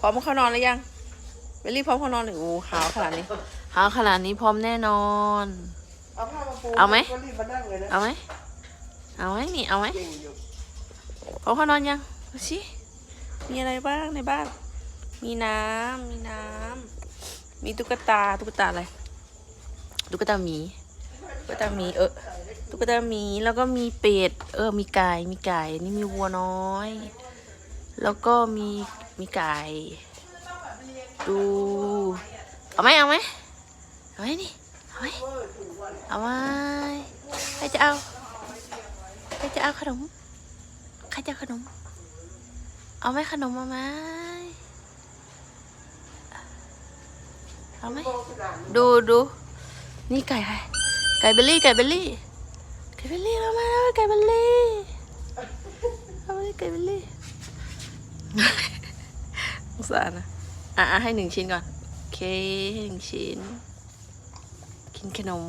พร้อมเข้านอนหรือยังเบลลี่พร้อมเข้านอนหรือโอ้หาวขนาดนี้หาวขนาดนี้พร้อมแน่นอน เอาผ้ามาปูเอาไหม ก็รีบมานั่งเลยนะเอาไหมเอาไหมนี่เอาไหมเก่งอยู่พร้อมเข้านอนยังดูสิมีอะไรบ้างในบ้าน มีน้ำมีน้ำมีตุ๊กตาตุ๊กตาอะไรตุ๊กตาหมีตุ๊กตาหมีเออตุ๊กตาหมีแล้วก็มีเป็ดเออมีไก่มีไก่นี่มีวัวน้อย แล้วก็มี มีไก่ดูเอาไหมเอาไหมเอาไหมนี่เอาไหมเอาไหมใครจะเอาใครจะเอาขนมใครจะขนม เอาไหมขนมเอาไหมเอาไหมดูดูนี่ไก่ใครไก่เบลลี่ไก่เบลลี่ไก่เบลลี่เอามาเอาไก่เบลลี่เอามไก่เบลลี่ งสารนะอะอะให้หนึ่งชิ้นก่อน โอเค ให้หนึ่งชิ้น กินขนม